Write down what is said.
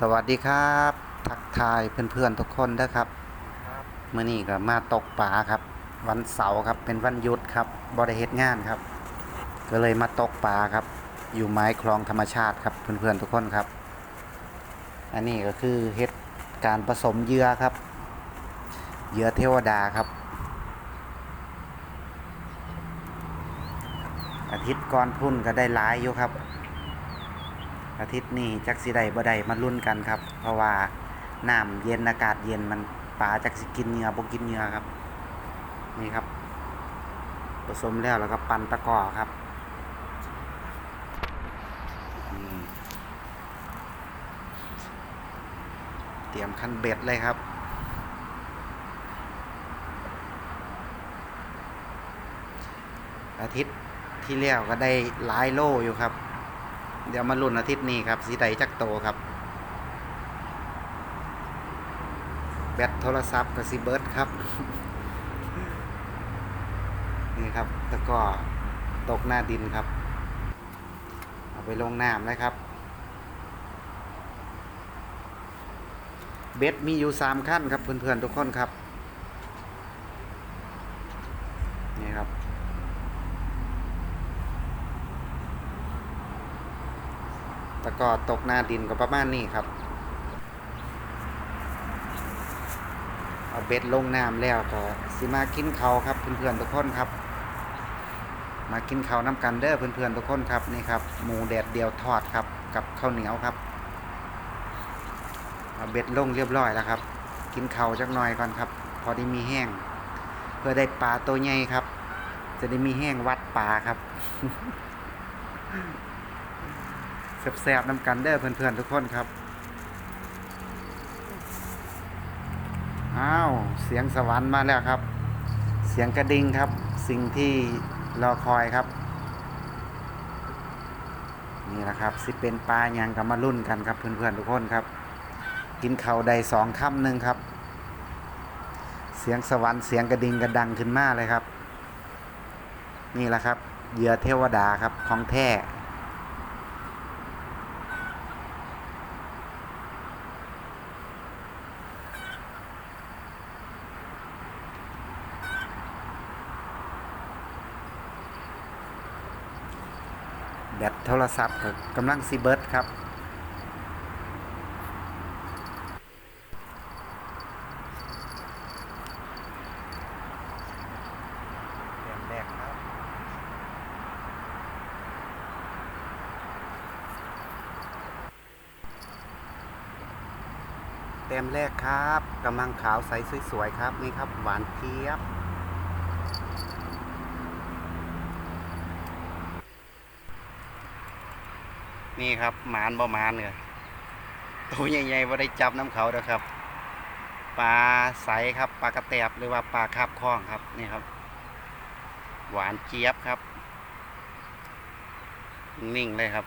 สวัสดีครับ ทักทายเพื่อนๆทุกคนนะครับเมื่อนี้ก็มาตกปลาครับ วันเสาร์ครับเป็นวันหยุดครับบริเฮ็ดงานครับ ก็เลยมาตกปลาครับ อยู่ไม้คลองธรรมชาติครับเพื่อนๆทุกคนครับ อันนี้ก็คือเฮ็ดการผสมเหยื่อครับเหยื่อเทวดาครับ อาทิตย์ก่อนพุ่นก็ได้หลายอยู่ครับ อาทิตย์นี้จักสิได้บ่ได้มาลุ้นกันครับ เพราะว่าน้ำเย็นอากาศเย็นมันปลาจักสิกินเหงื่อบ่กินเหงื่อครับ นี่ครับ ผสมแล้วแล้วก็ปั่นตะกอครับเตรียมคันเบ็ดเลยครับอาทิตย์ที่แล้วก็ได้หลายโลอยู่ครับ เดี๋ยวมาลุ้นอาทิตย์นี้ครับสีใดจักโตครับ แบตโทรศัพท์กับซีเบิร์ดครับ นี่ครับแล้วก็ตกหน้าดินครับ เอาไปลงน้ำนะครับ เบ็ดมีอยู่สามขั้นครับเพื่อนๆทุกคนครับ นี่ครับ แล้วก็ตกหน้าดินก็ประมาณนี้ครับ เอาเบ็ดลงน้ำแล้วก็สิมากินเขาครับเพื่อนๆทุกคนครับ มากินเขาวน้ำกันเด้อเพื่อนๆทุกคนครับนี่ครับหมูแดดเดียวทอดครับกับข้าวเหนียวครับเอาเบ็ดลงเรียบร้อยแล้วครับ กินเขาวจักหน่อยก่อนครับ พอได้มีแห้ง เพื่อได้ปลาตัวใหญ่ครับ จะได้มีแห้งวัดปลาครับ แซ่บๆน้ำกันเด้อเพื่อนๆทุกคนครับ อ้าว เสียงสวรรค์มาแล้วครับ เสียงกระดิ่งครับ สิ่งที่รอคอยครับ นี่แหละครับ สิเป็นปลาหยังกับมารุ่นกันครับเพื่อนๆทุกคนครับ กินเข่าใดสองค่ำหนึ่งครับ เสียงสวรรค์เสียงกระดิ่งกระดังขึ้นมากเลยครับ นี่แหละครับเหยื่อเทวดาครับของแท้ แบตโทรศัพท์กำลังซีเบิร์ดครับแต้มแรกครับแต้มแรกครับกำลังขาวใสสวยๆครับนี่ครับ หวานเจี๊ยบ นี่ครับหมานบ่หมานเนี่ยตัวใหญ่ๆว่าได้จับน้ำเขาเด้อครับปลาใสครับปลากระแตบหรือว่าปลาคาบคล้องครับนี่ครับ หวานเจี๊ยบครับ นิ่งเลยครับ